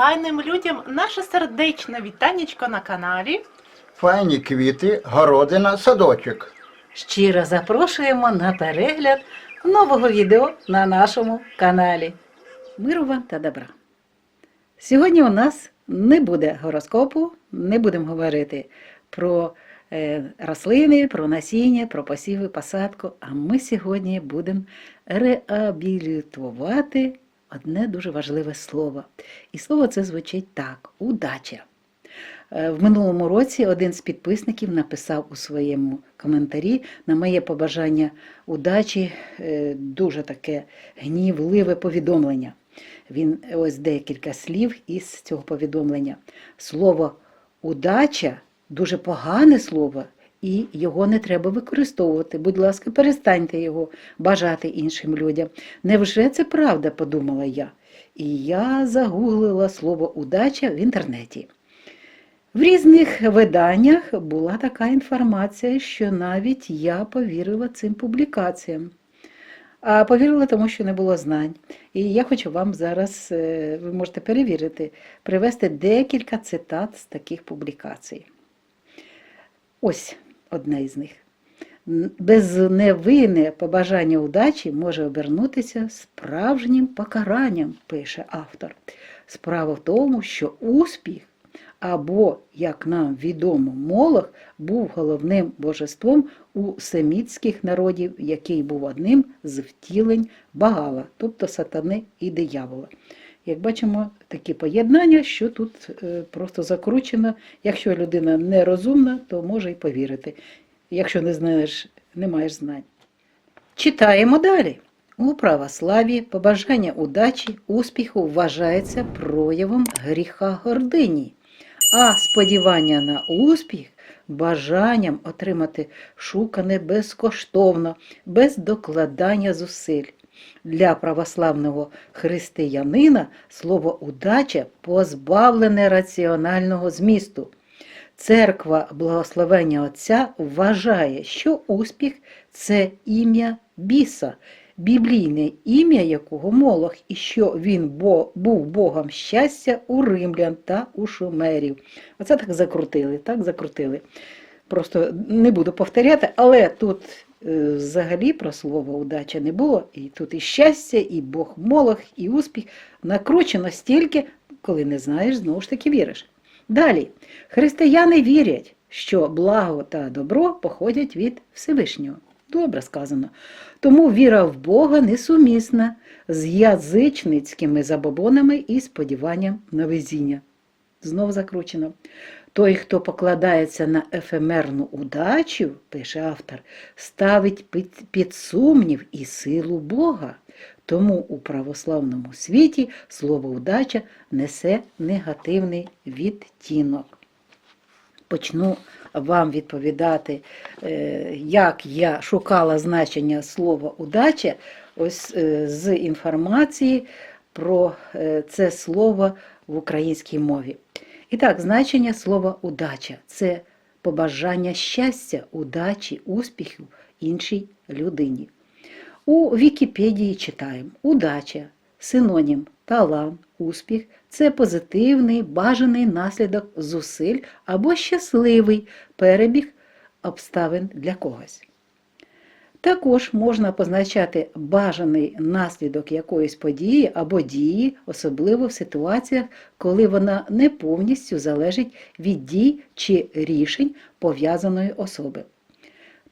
файним людям наше сердечне вітанечко на каналі. Файні квіти, городина, садочок. Щиро запрошуємо на перегляд нового відео на нашому каналі. Миру вам та добра. Сьогодні у нас не буде гороскопу, не будемо говорити про е, рослини, про насіння, про посіви, посадку. А ми сьогодні будемо реабілітувати одне дуже важливе слово. І слово це звучить так: удача. Е, В минулому році один з підписників написав у своєму коментарі на моє побажання удачі е, дуже таке гнівливе повідомлення. Він ось декілька слів із цього повідомлення. Слово удача дуже погане слово, і його не треба використовувати. Будь ласка, перестаньте його бажати іншим людям. Невже це правда? подумала я. І я загуглила слово удача в інтернеті. В різних виданнях була така інформація, що навіть я повірила цим публікаціям. А повірила тому, що не було знань. І я хочу вам зараз, е, ви можете перевірити, привести декілька цитат з таких публікацій. Ось одна із них. Безневинне побажання удачі може обернутися справжнім покаранням, пише автор. Справа в тому, що успіх або, як нам відомо, Молох був головним божеством у семітських народів, який був одним з втілень Багала, тобто сатани і диявола. Як бачимо, такі поєднання, що тут е, просто закручено. Якщо людина нерозумна, то може й повірити. Якщо не знаєш, не маєш знань. Читаємо далі. У православі побажання удачі, успіху вважається проявом гріха гордині, а сподівання на успіх бажанням отримати шукане безкоштовно, без докладання зусиль. Для православного християнина слово удача позбавлене раціонального змісту. Церква благословення Отця вважає, що успіх це ім'я біса, біблійне ім'я якого Молох, і що він був Богом щастя у римлян та у шумерів. Оце так закрутили, так закрутили. Просто не буду повторяти, але тут взагалі про слово удача не було. І тут і щастя, і Бог Молох, і успіх накручено стільки, коли не знаєш, знову ж таки віриш. Далі, християни вірять, що благо та добро походять від Всевишнього. Добре сказано. Тому віра в Бога несумісна з язичницькими забобонами і сподіванням на везіння. Знов закручено. Той, хто покладається на ефемерну удачу, пише автор, ставить під, сумнів і силу Бога. Тому у православному світі слово удача несе негативний відтінок. Почну вам відповідати, е, як я шукала значення слова удача ось е, з інформації про е, це слово в українській мові. І так, значення слова удача це побажання щастя, удачі, успіху іншій людині. У Вікіпедії читаємо удача, синонім, талант, успіх це позитивний бажаний наслідок зусиль або щасливий перебіг обставин для когось. Також можна позначати бажаний наслідок якоїсь події або дії, особливо в ситуаціях, коли вона не повністю залежить від дій чи рішень пов'язаної особи.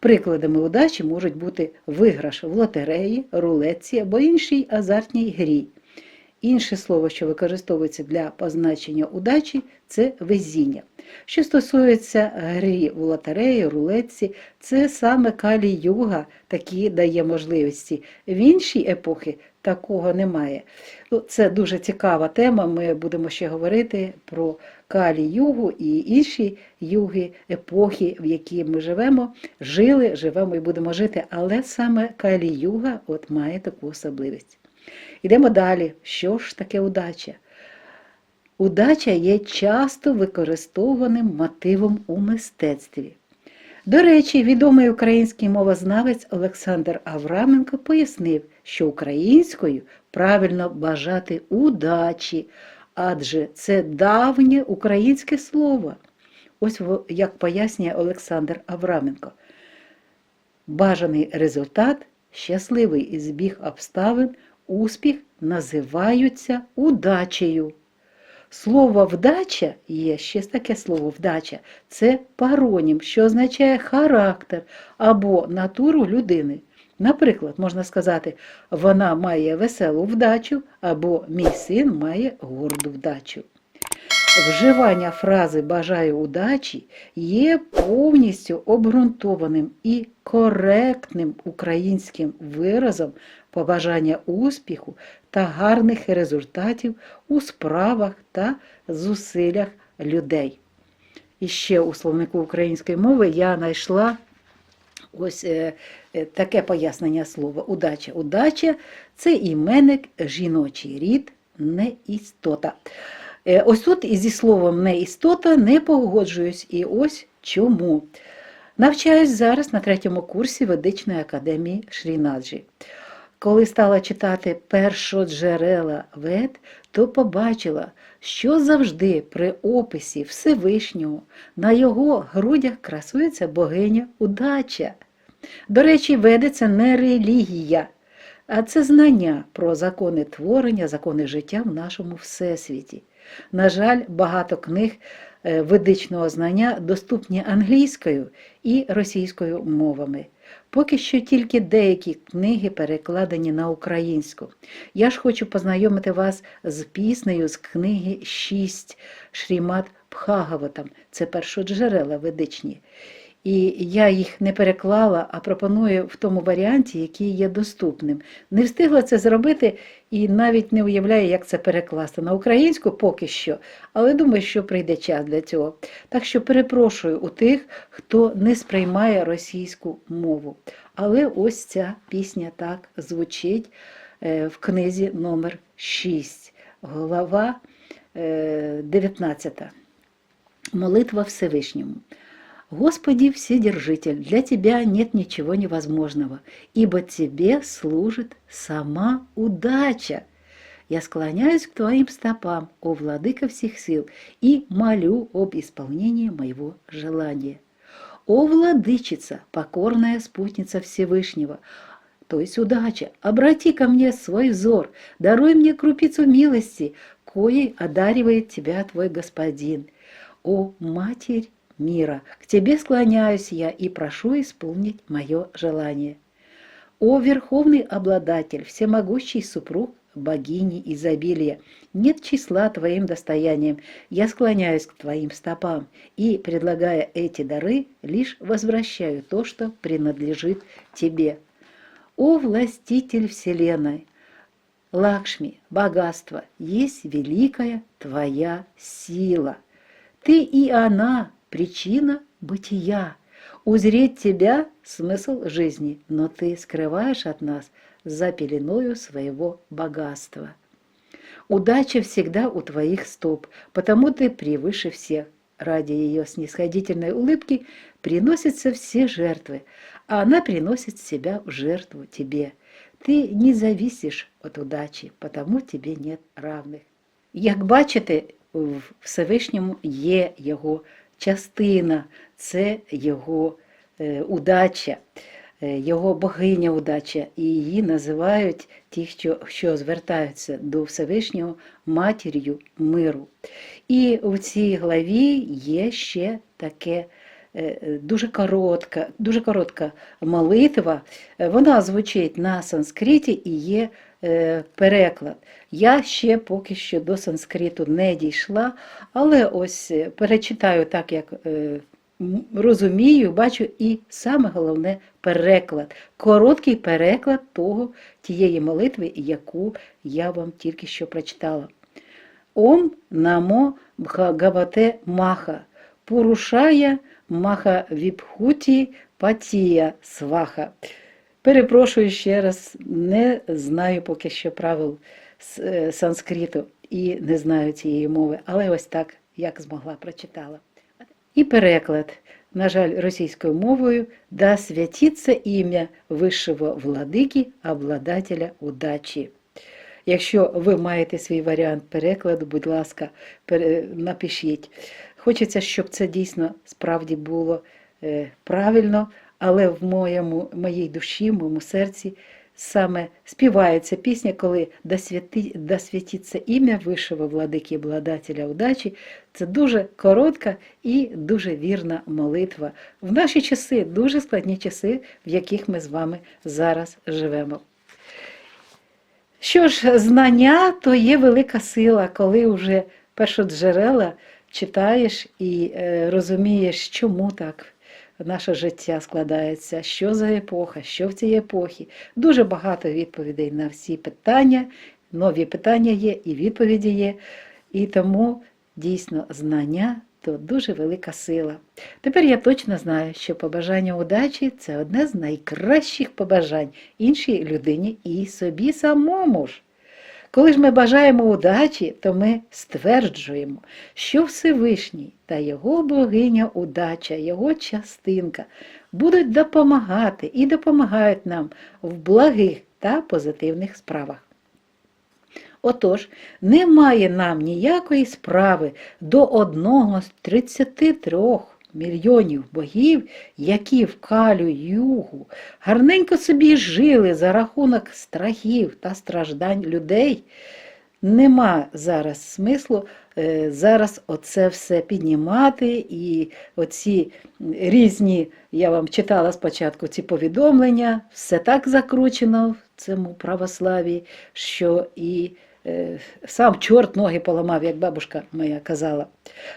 Прикладами удачі можуть бути виграш в лотереї, рулетці або іншій азартній грі. Інше слово, що використовується для позначення удачі, це везіння. Що стосується грі в лотереї, рулетці, це саме калій юга такі дає можливості. В іншій епохи такого немає. Ну, Це дуже цікава тема. Ми будемо ще говорити про калі югу і інші юги, епохи, в які ми живемо, жили, живемо і будемо жити. Але саме калі юга от має таку особливість. Ідемо далі. Що ж таке удача? Удача є часто використовуваним мотивом у мистецтві. До речі, відомий український мовознавець Олександр Авраменко пояснив, що українською правильно бажати удачі, адже це давнє українське слово. Ось як пояснює Олександр Авраменко. Бажаний результат, щасливий збіг обставин, успіх називаються удачею. Слово вдача є ще таке слово вдача це паронім, що означає характер або натуру людини. Наприклад, можна сказати, вона має веселу вдачу або мій син має горду вдачу. Вживання фрази бажаю удачі є повністю обґрунтованим і коректним українським виразом побажання успіху та гарних результатів у справах та зусиллях людей. І ще у словнику української мови я знайшла ось е, е, таке пояснення слова удача. Удача це іменник жіночий рід, не істота. Е, Ось тут і зі словом не істота не погоджуюсь. І ось чому. Навчаюсь зараз на третьому курсі Ведичної академії Шрінаджі. Коли стала читати першоджерела вед, то побачила, що завжди при описі Всевишнього на його грудях красується богиня удача. До речі, веди це не релігія, а це знання про закони творення, закони життя в нашому всесвіті. На жаль, багато книг е, ведичного знання доступні англійською і російською мовами. Поки що тільки деякі книги перекладені на українську. Я ж хочу познайомити вас з піснею з книги «Шість» Шрімат Пхагаватам. Це першоджерела ведичні. І я їх не переклала, а пропоную в тому варіанті, який є доступним. Не встигла це зробити і навіть не уявляю, як це перекласти на українську поки що, але думаю, що прийде час для цього. Так що перепрошую у тих, хто не сприймає російську мову. Але ось ця пісня так звучить е, в книзі номер 6, глава е, 19. Молитва Всевишнему. Господи Вседержитель, для Тебя нет ничего невозможного, ибо Тебе служит сама удача. Я склоняюсь к Твоим стопам, о Владыка всех сил, и молю об исполнении моего желания. О Владычица, покорная спутница Всевышнего, то есть удача, обрати ко мне свой взор, даруй мне крупицу милости, коей одаривает Тебя Твой Господин. О Матерь мира, к Тебе склоняюсь я и прошу исполнить мое желание. О Верховный Обладатель, всемогущий супруг богини изобилия, нет числа Твоим достоянием, я склоняюсь к Твоим стопам и, предлагая эти дары, лишь возвращаю то, что принадлежит Тебе. О властитель Вселенной, Лакшми, богатство, есть великая Твоя сила. Ты и она – причина бытия. Узреть Тебя – смысл жизни, но Ты скрываешь от нас за пеленою своего богатства. Удача всегда у Твоих стоп, потому Ты превыше всех. Ради ее снисходительной улыбки приносятся все жертвы, а она приносит себя в жертву Тебе. Ти не зависиш від удачі, потому тебе нет равних. Як бачите, в Всевишньому є його частина, це його е, удача, е, його богиня удача, і її називають ті, що, що звертаються до Всевишнього матір'ю миру. І в цій главі є ще таке е, дуже коротка, дуже коротка молитва. Вона звучить на санскриті і є переклад. Я ще поки що до санскриту не дійшла, але ось е, перечитаю так, як е, розумію, бачу, і саме головне переклад. Короткий переклад того, тієї молитви, яку я вам тільки що прочитала. Ом намо Бхагавате Маха, Пурушая Маха Віпхуті Патія Сваха. Перепрошую ще раз, не знаю поки що правил е, санскриту і не знаю цієї мови, але ось так, як змогла, прочитала. І переклад, на жаль, російською мовою, да святиться ім'я вищого владики, обладателя удачі. Якщо ви маєте свій варіант перекладу, будь ласка, напишіть. Хочеться, щоб це дійсно справді було е, правильно, але в моєму, моїй душі, в моєму серці саме співається пісня, коли «Да, святи, ім'я Вишого владики і обладателя удачі. Це дуже коротка і дуже вірна молитва в наші часи, дуже складні часи, в яких ми з вами зараз живемо. Що ж, знання то є велика сила, коли вже першоджерела читаєш і е, розумієш, чому так наше життя складається, що за епоха, що в цій епохі. Дуже багато відповідей на всі питання, нові питання є і відповіді є. І тому дійсно знання то дуже велика сила. Тепер я точно знаю, що побажання удачі це одне з найкращих побажань іншій людині і собі самому ж. Коли ж ми бажаємо удачі, то ми стверджуємо, що Всевишній та його богиня удача, його частинка будуть допомагати і допомагають нам в благих та позитивних справах. Отож, немає нам ніякої справи до одного з 33 мільйонів богів, які в калю югу гарненько собі жили за рахунок страхів та страждань людей. Нема зараз смислу е, зараз оце все піднімати і оці різні, я вам читала спочатку ці повідомлення, все так закручено в цьому православі, що і сам чорт ноги поламав, як бабушка моя казала.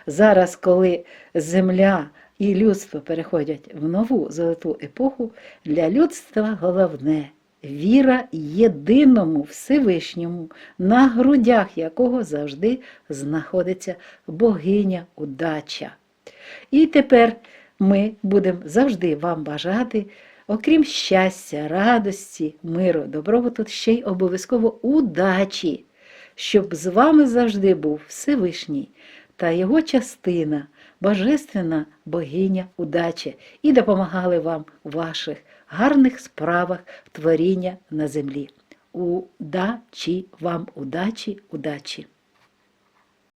Зараз, коли земля і людство переходять в нову золоту епоху, для людства головне віра єдиному Всевишньому, на грудях якого завжди знаходиться богиня удача. І тепер ми будемо завжди вам бажати, окрім щастя, радості, миру, добробуту, ще й обов'язково удачі, щоб з вами завжди був Всевишній та його частина, божественна богиня удачі, і допомагали вам у ваших гарних справах творіння на землі. Удачі вам, удачі, удачі!